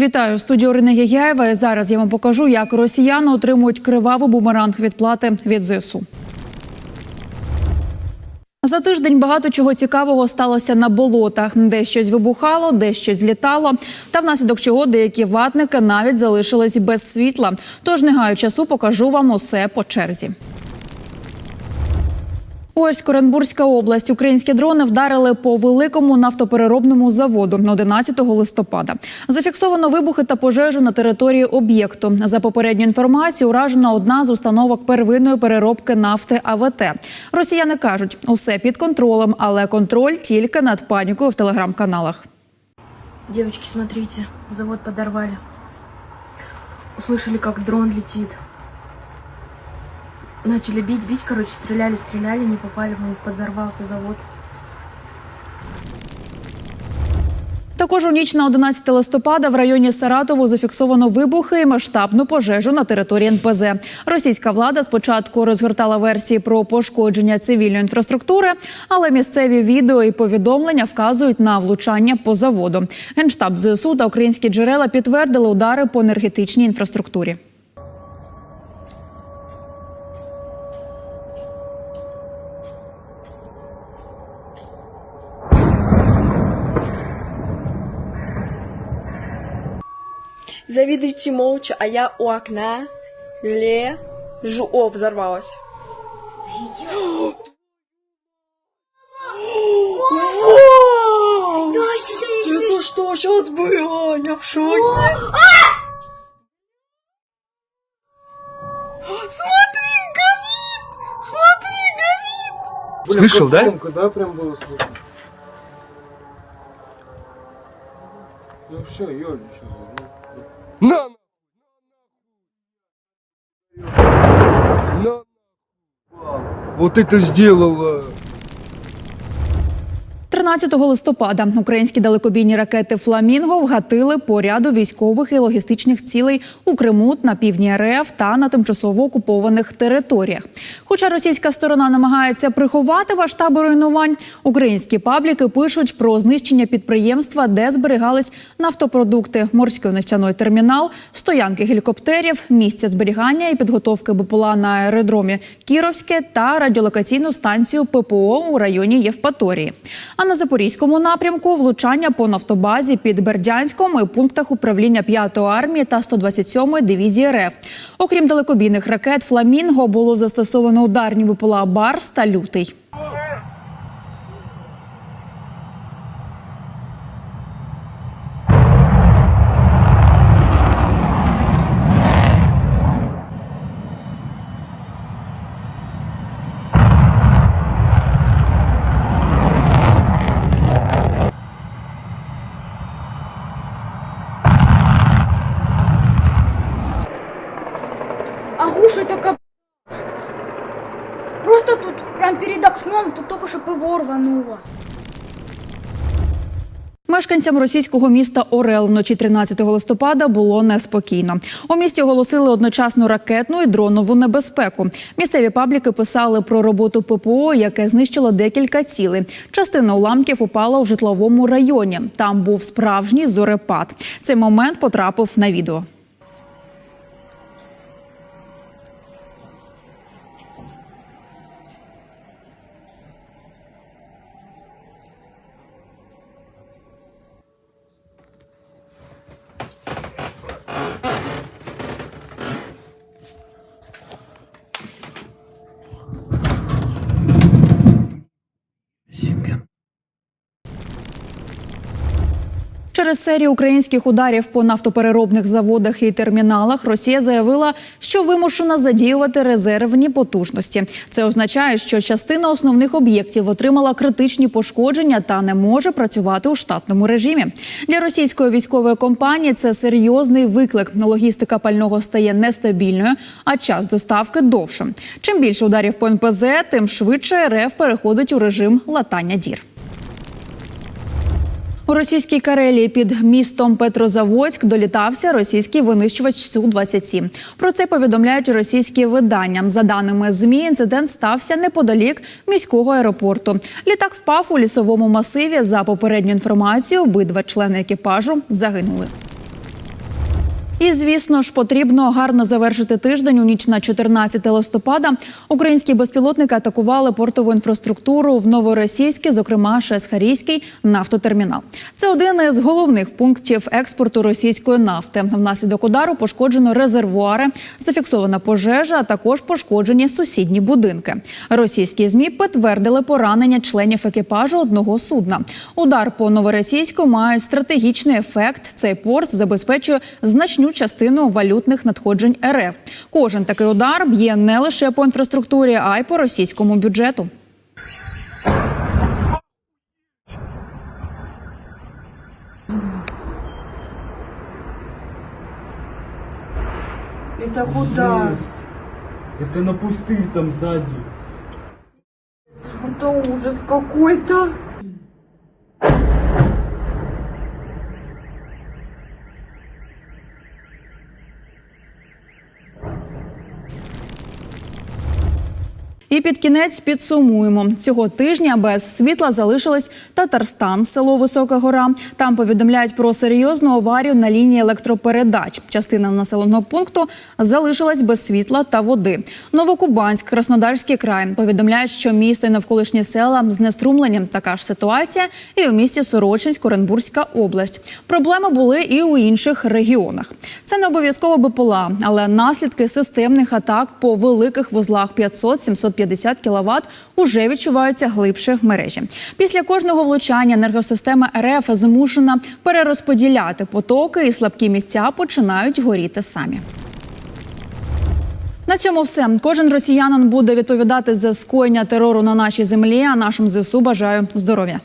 Вітаю студію Ірини Гігяєва. Зараз я вам покажу, як росіяни отримують кривавий бумеранг відплати від ЗСУ. За тиждень багато чого цікавого сталося на болотах, де щось вибухало, де щось злітало, та внаслідок чого деякі ватники навіть залишились без світла. Тож не гаю часу, покажу вам усе по черзі. Ось Коренбурзька область. Українські дрони вдарили по великому нафтопереробному заводу 11 листопада. Зафіксовано вибухи та пожежу на території об'єкту. За попередню інформацію, уражена одна з установок первинної переробки нафти АВТ. Росіяни кажуть, усе під контролем, але контроль тільки над панікою в телеграм-каналах. Девочки, смотрите, завод подорвали. Услышали, как дрон летит. Начали бить, бить, короче, стреляли, стреляли, не попали, подорвался завод. Також у ніч на 11 листопада в районі Саратову зафіксовано вибухи і масштабну пожежу на території НПЗ. Російська влада спочатку розгортала версії про пошкодження цивільної інфраструктури, але місцеві відео і повідомлення вказують на влучання по заводу. Генштаб ЗСУ та українські джерела підтвердили удари по енергетичній інфраструктурі. Завидуйте молча, а я у окна лежу. О, взорвалась. Это что сейчас было? Я в шоке. Смотри, горит! Смотри, горит! Блин, Слышал, да? громко, да, прям было слышно. Ну все, Ёль, что Вот это сделала! 13 листопада українські далекобійні ракети Фламінго вгатили по ряду військових і логістичних цілей у Криму на півдні РФ та на тимчасово окупованих територіях. Хоча російська сторона намагається приховати масштаби руйнувань, українські пабліки пишуть про знищення підприємства, де зберігались нафтопродукти, морський нефтяний термінал, стоянки гелікоптерів, місця зберігання і підготовки БПЛА на аеродромі Кіровське та радіолокаційну станцію ППО у районі Євпаторії. На запорізькому напрямку влучання по нафтобазі під Бердянськом і пунктах управління 5-ї армії та 127-ї дивізії РФ. Окрім далекобійних ракет, Фламінго було застосовано ударні БПЛА Барс та Лютий. Агуша така. Просто тут, прям перед окном, тут только что ПВО рвануло. Мешканцям російського міста Орел вночі 13 листопада було неспокійно. У місті оголосили одночасно ракетну і дронову небезпеку. Місцеві пабліки писали про роботу ППО, яке знищило декілька цілей. Частина уламків упала у житловому районі. Там був справжній зорепад. Цей момент потрапив на відео. Через серію українських ударів по нафтопереробних заводах і терміналах Росія заявила, що вимушена задіювати резервні потужності. Це означає, що частина основних об'єктів отримала критичні пошкодження та не може працювати у штатному режимі. Для російської військової компанії це серйозний виклик. Логістика пального стає нестабільною, а час доставки довшим. Чим більше ударів по НПЗ, тим швидше РФ переходить у режим латання дір. У російській Карелії під містом Петрозаводськ долітався російський винищувач Су-27. Про це повідомляють російські видання. За даними ЗМІ, інцидент стався неподалік міського аеропорту. Літак впав у лісовому масиві. За попередню інформацією, обидва члени екіпажу загинули. І звісно ж потрібно гарно завершити тиждень у ніч на 14 листопада. Українські безпілотники атакували портову інфраструктуру в Новоросійській, зокрема Шесхарійський нафтотермінал. Це один із головних пунктів експорту російської нафти. Внаслідок удару пошкоджено резервуари, зафіксована пожежа, а також пошкоджені сусідні будинки. Російські змі підтвердили поранення членів екіпажу одного судна. Удар по новоросійську має стратегічний ефект. Цей порт забезпечує значну частину валютних надходжень РФ. Кожен такий удар б'є не лише по інфраструктурі, а й по російському бюджету. Это куда? Это на пустырь там сзади. Это ужас какой-то. І під кінець підсумуємо цього тижня без світла залишились Татарстан, село Висока Гора. Там повідомляють про серйозну аварію на лінії електропередач. Частина населеного пункту залишилась без світла та води. Новокубанськ, Краснодарський край повідомляють, що місто і навколишні села знеструмлені. Така ж ситуація і у місті Сорочинськ, Оренбурзька область. Проблеми були і у інших регіонах. Це не обов'язково БПЛА, але наслідки системних атак по великих вузлах 500-750 кВт уже відчуваються глибше в мережі. Після кожного влучання енергосистема РФ змушена перерозподіляти потоки, і слабкі місця починають горіти самі. На цьому все. Кожен росіянин буде відповідати за скоєння терору на нашій землі. А нашим зсу бажаю здоров'я.